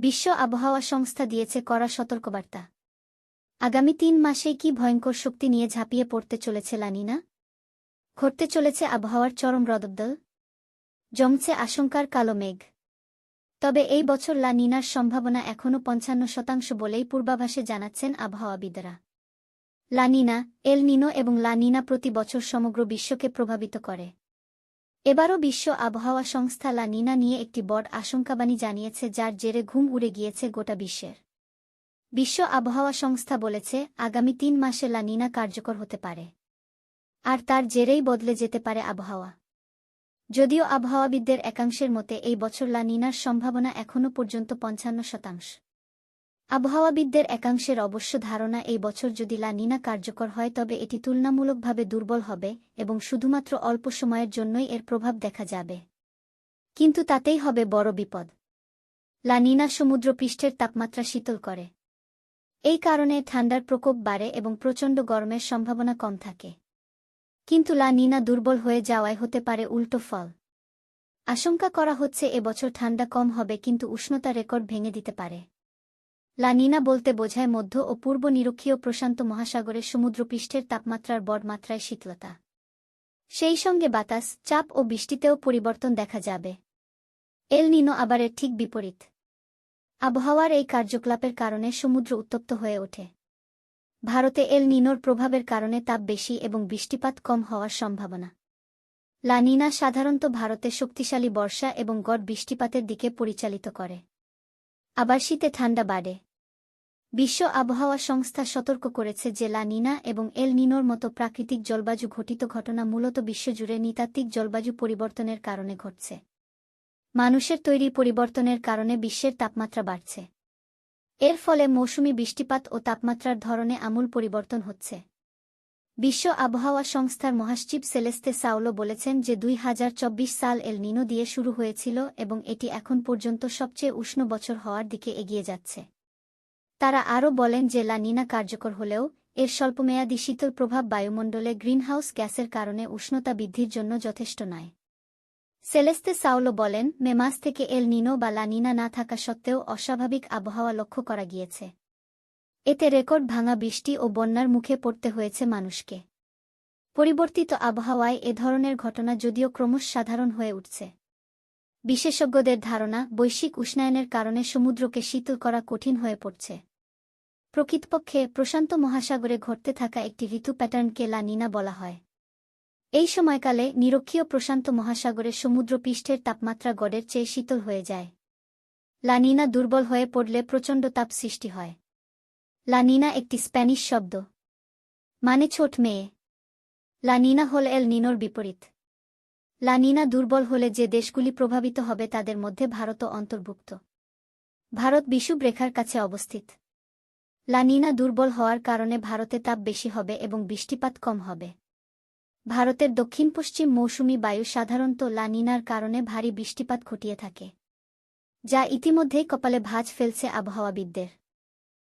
বিশ্ব আবহাওয়া সংস্থা দিয়েছে কড়া সতর্কবার্তা। আগামী তিন মাসেই কি ভয়ঙ্কর শক্তি নিয়ে ঝাঁপিয়ে পড়তে চলেছে লানিনা? ঘটতে চলেছে আবহাওয়ার চরম রদবদল। জমছে আশঙ্কার কালো মেঘ। তবে এই বছর লা নিনার সম্ভাবনা এখনও পঞ্চান্ন শতাংশ বলেই পূর্বাভাসে জানাচ্ছেন আবহাওয়াবিদরা। লা নিনা এল নিনো এবং লা নিনা প্রতি বছর সমগ্র বিশ্বকে প্রভাবিত করে। এবারও বিশ্ব আবহাওয়া সংস্থা লানিনা নিয়ে একটি বড় আশঙ্কাবাণী জানিয়েছে, যার জেরে ঘুম উড়ে গিয়েছে গোটা বিশ্বের। বিশ্ব আবহাওয়া সংস্থা বলেছে, আগামী তিন মাসে লানিনা কার্যকর হতে পারে। আর তার জেরেই বদলে যেতে পারে আবহাওয়া। যদিও আবহাওয়াবিদদের একাংশের মতে, এই বছর লানিনার সম্ভাবনা এখনও পর্যন্ত পঞ্চান্ন শতাংশ। আবহাওয়াবিদদের একাংশের অবশ্য ধারণা এই বছর যদি লা নিনা কার্যকর হয় তবে এটি তুলনামূলকভাবে দুর্বল হবে এবং শুধুমাত্র অল্প সময়ের জন্যই এর প্রভাব দেখা যাবে। কিন্তু তাতেই হবে বড় বিপদ। লা নিনা সমুদ্রপৃষ্ঠের তাপমাত্রা শীতল করে। এই কারণে ঠান্ডার প্রকোপ বাড়ে এবং প্রচণ্ড গরমের সম্ভাবনা কম থাকে। কিন্তু লা নিনা দুর্বল হয়ে যাওয়ায় হতে পারে উল্টো ফল। আশঙ্কা করা হচ্ছে এবছর ঠান্ডা কম হবে কিন্তু উষ্ণতা রেকর্ড ভেঙে দিতে পারে। লা নিনা বলতে বোঝায় মধ্য ও পূর্ব নিরক্ষীয় প্রশান্ত মহাসাগরের সমুদ্রপৃষ্ঠের তাপমাত্রার বড় মাত্রায় শীতলতা। সেই সঙ্গে বাতাস, চাপ ও বৃষ্টিতেও পরিবর্তন দেখা যাবে। এল নিনো আবার এর ঠিক বিপরীত। আবহাওয়ার এই কার্যকলাপের কারণে সমুদ্র উত্তপ্ত হয়ে ওঠে। ভারতে এল নিনোর প্রভাবের কারণে তাপ বেশি এবং বৃষ্টিপাত কম হওয়ার সম্ভাবনা। লানিনা সাধারণত ভারতে শক্তিশালী বর্ষা এবং গড় বৃষ্টিপাতের দিকে পরিচালিত করে। আবার শীতে ঠান্ডা বাড়ে। বিশ্ব আবহাওয়া সংস্থা সতর্ক করেছে যে লানিনা এবং এল নিনোর মতো প্রাকৃতিক জলবায়ু ঘটিত ঘটনা মূলত বিশ্বজুড়ে নৃতাত্ত্বিক জলবায়ু পরিবর্তনের কারণে ঘটছে। মানুষের তৈরি পরিবর্তনের কারণে বিশ্বের তাপমাত্রা বাড়ছে। এর ফলে মৌসুমি বৃষ্টিপাত ও তাপমাত্রার ধরনে আমূল পরিবর্তন হচ্ছে। বিশ্ব আবহাওয়া সংস্থার মহাসচিব সেলেস্তে সাউলো বলেছেন যে দুই হাজার চব্বিশ সাল এল নিনো দিয়ে শুরু হয়েছিল এবং এটি এখন পর্যন্ত সবচেয়ে উষ্ণ বছর হওয়ার দিকে এগিয়ে যাচ্ছে। তারা আরও বলেন যে লা নিনা কার্যকর হলেও এর স্বল্পমেয়াদী শীতল প্রভাব বায়ুমণ্ডলে গ্রিনহাউস গ্যাসের কারণে উষ্ণতা বৃদ্ধির জন্য যথেষ্ট নয়। সেলেস্তে সাউলো বলেন, মে মাস থেকে এল নিনো বা লা নিনা না থাকা সত্ত্বেও অস্বাভাবিক আবহাওয়া লক্ষ্য করা গিয়েছে। এতে রেকর্ড ভাঙা বৃষ্টি ও বন্যার মুখে পড়তে হয়েছে মানুষকে। পরিবর্তিত আবহাওয়ায় এ ধরনের ঘটনা যদিও ক্রমশ সাধারণ হয়ে উঠছে। বিশেষজ্ঞদের ধারণা, বৈশ্বিক উষ্ণায়নের কারণে সমুদ্রকে শীতল করা কঠিন হয়ে পড়ছে। প্রকৃতপক্ষে প্রশান্ত মহাসাগরে ঘটতে থাকা একটি ঋতু প্যাটার্নকে লানিনা বলা হয়। এই সময়কালে নিরক্ষীয় প্রশান্ত মহাসাগরের সমুদ্রপৃষ্ঠের তাপমাত্রা গড়ের চেয়ে শীতল হয়ে যায়। লানিনা দুর্বল হয়ে পড়লে প্রচণ্ড তাপ সৃষ্টি হয়। লানিনা একটি স্প্যানিশ শব্দ। মানে ছোট মেয়ে। লানিনা হল এল নিনোর বিপরীত। লানিনা দুর্বল হলে যে দেশগুলি প্রভাবিত হবে তাদের মধ্যে ভারতও অন্তর্ভুক্ত। ভারত বিষুব রেখার কাছে অবস্থিত। লানিনা দুর্বল হওয়ার কারণে ভারতে তাপ বেশি হবে এবং বৃষ্টিপাত কম হবে। ভারতের দক্ষিণ পশ্চিম মৌসুমি বায়ু সাধারণত লানিনার কারণে ভারী বৃষ্টিপাত ঘটিয়ে থাকে, যা ইতিমধ্যেই কপালে ভাঁজ ফেলছে আবহাওয়াবিদদের।